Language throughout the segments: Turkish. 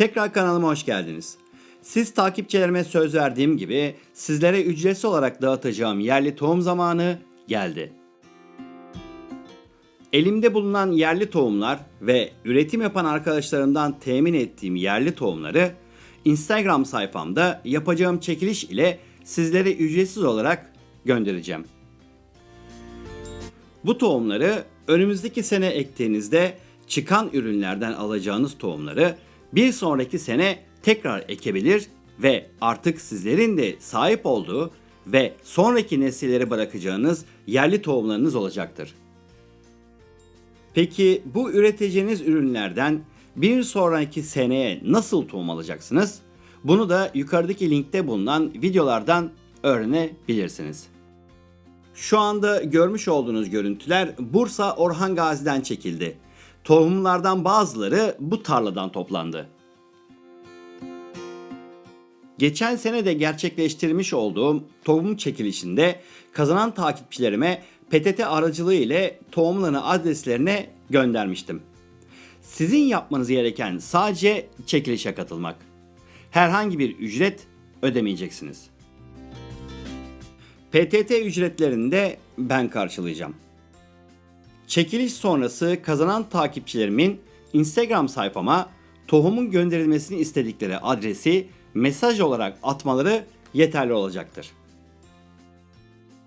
Tekrar kanalıma hoş geldiniz. Siz takipçilerime söz verdiğim gibi sizlere ücretsiz olarak dağıtacağım yerli tohum zamanı geldi. Elimde bulunan yerli tohumlar ve üretim yapan arkadaşlarımdan temin ettiğim yerli tohumları Instagram sayfamda yapacağım çekiliş ile sizlere ücretsiz olarak göndereceğim. Bu tohumları önümüzdeki sene ektiğinizde çıkan ürünlerden alacağınız tohumları bir sonraki sene tekrar ekebilir ve artık sizlerin de sahip olduğu ve sonraki nesillere bırakacağınız yerli tohumlarınız olacaktır. Peki bu üreteceğiniz ürünlerden bir sonraki seneye nasıl tohum alacaksınız? Bunu da yukarıdaki linkte bulunan videolardan öğrenebilirsiniz. Şu anda görmüş olduğunuz görüntüler Bursa Orhan Gazi'den çekildi. Tohumlardan bazıları bu tarladan toplandı. Geçen sene de gerçekleştirmiş olduğum tohum çekilişinde kazanan takipçilerime PTT aracılığı ile tohumlarını adreslerine göndermiştim. Sizin yapmanız gereken sadece çekilişe katılmak. Herhangi bir ücret ödemeyeceksiniz. PTT ücretlerini de ben karşılayacağım. Çekiliş sonrası kazanan takipçilerimin Instagram sayfama tohumun gönderilmesini istedikleri adresi mesaj olarak atmaları yeterli olacaktır.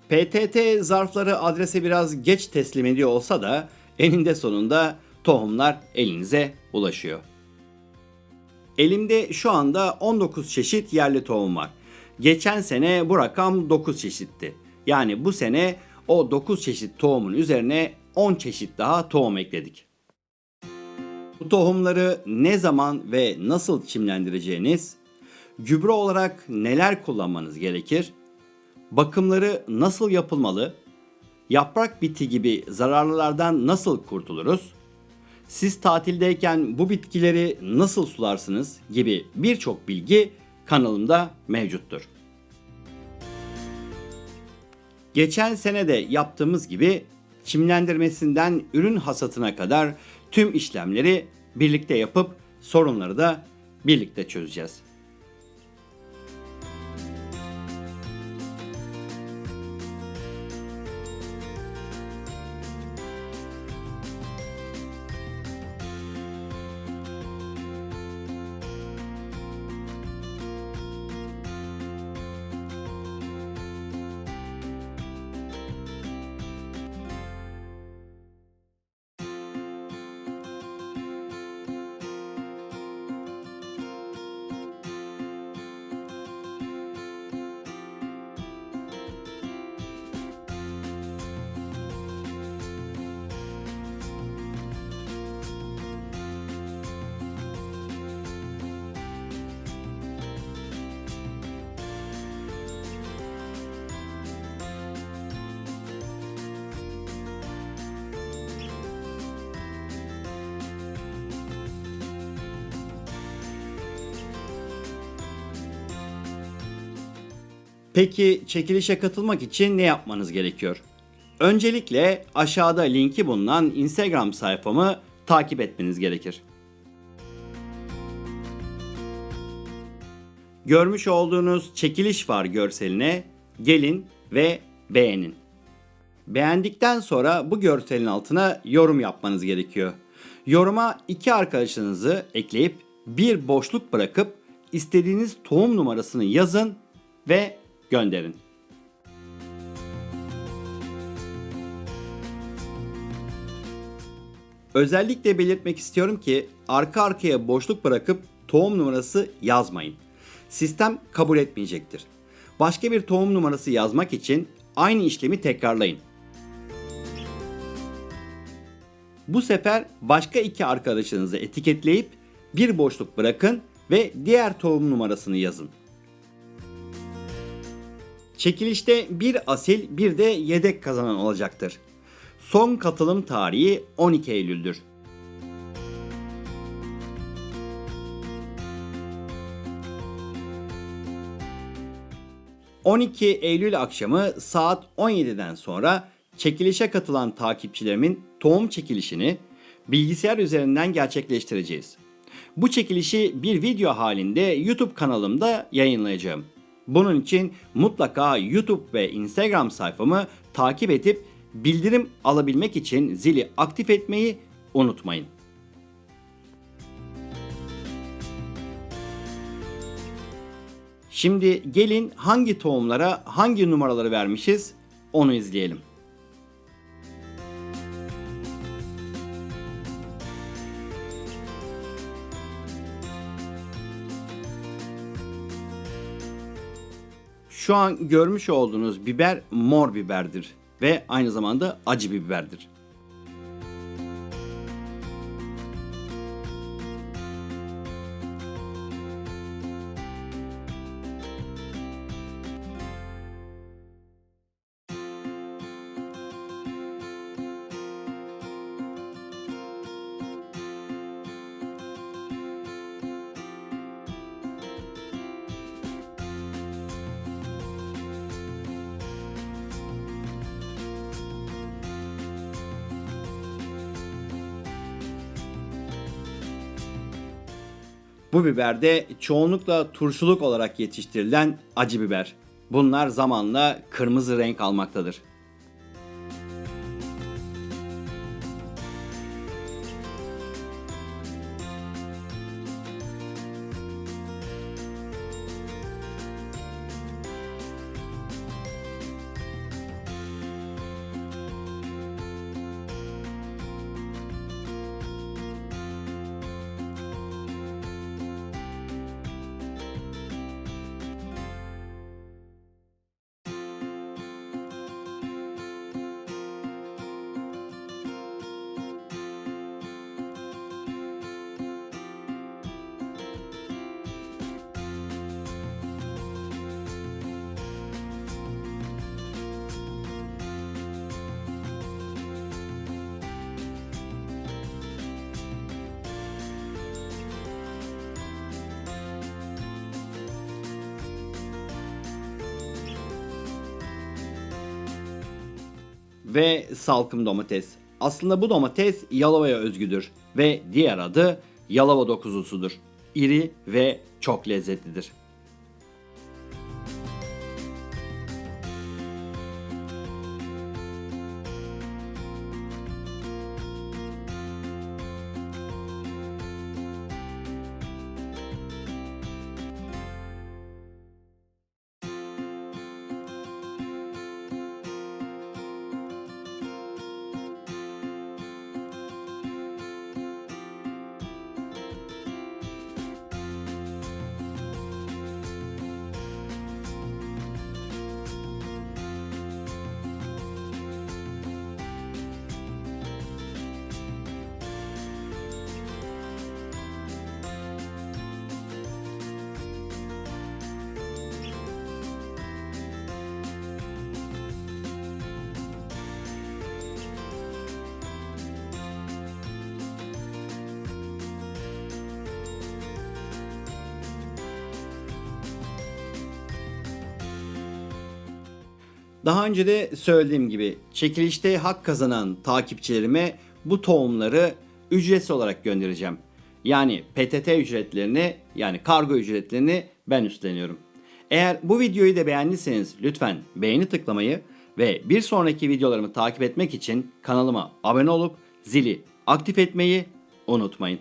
PTT zarfları adrese biraz geç teslim ediyor olsa da eninde sonunda tohumlar elinize ulaşıyor. Elimde şu anda 19 çeşit yerli tohum var. Geçen sene bu rakam 9 çeşitti. Yani bu sene o 9 çeşit tohumun üzerine 10 çeşit daha tohum ekledik. Bu tohumları ne zaman ve nasıl çimlendireceğiniz, gübre olarak neler kullanmanız gerekir, bakımları nasıl yapılmalı, yaprak biti gibi zararlılardan nasıl kurtuluruz, siz tatildeyken bu bitkileri nasıl sularsınız gibi birçok bilgi kanalımda mevcuttur. Geçen sene de yaptığımız gibi çimlendirmesinden ürün hasatına kadar tüm işlemleri birlikte yapıp sorunları da birlikte çözeceğiz. Peki çekilişe katılmak için ne yapmanız gerekiyor? Öncelikle aşağıda linki bulunan Instagram sayfamı takip etmeniz gerekir. Görmüş olduğunuz çekiliş var görseline gelin ve beğenin. Beğendikten sonra bu görselin altına yorum yapmanız gerekiyor. Yoruma iki arkadaşınızı ekleyip bir boşluk bırakıp istediğiniz tohum numarasını yazın ve gönderin. Özellikle belirtmek istiyorum ki arka arkaya boşluk bırakıp tohum numarası yazmayın. Sistem kabul etmeyecektir. Başka bir tohum numarası yazmak için aynı işlemi tekrarlayın. Bu sefer başka iki arkadaşınızı etiketleyip bir boşluk bırakın ve diğer tohum numarasını yazın. Çekilişte bir asil bir de yedek kazanan olacaktır. Son katılım tarihi 12 Eylül'dür. ...12 Eylül akşamı saat 17'den sonra çekilişe katılan takipçilerimin tohum çekilişini bilgisayar üzerinden gerçekleştireceğiz. Bu çekilişi bir video halinde YouTube kanalımda yayınlayacağım. Bunun için mutlaka YouTube ve Instagram sayfamı takip edip bildirim alabilmek için zili aktif etmeyi unutmayın. Şimdi gelin hangi tohumlara hangi numaraları vermişiz onu izleyelim. Şu an görmüş olduğunuz biber mor biberdir ve aynı zamanda acı biberdir. Bu biber de çoğunlukla turşuluk olarak yetiştirilen acı biber. Bunlar zamanla kırmızı renk almaktadır. Ve salkım domates. Aslında bu domates Yalova'ya özgüdür ve diğer adı Yalova dokuzusudur. İri ve çok lezzetlidir. Daha önce de söylediğim gibi çekilişte hak kazanan takipçilerime bu tohumları ücretsiz olarak göndereceğim. Yani PTT ücretlerini yani kargo ücretlerini ben üstleniyorum. Eğer bu videoyu da beğendiyseniz lütfen beğeni tıklamayı ve bir sonraki videolarımı takip etmek için kanalıma abone olup zili aktif etmeyi unutmayın.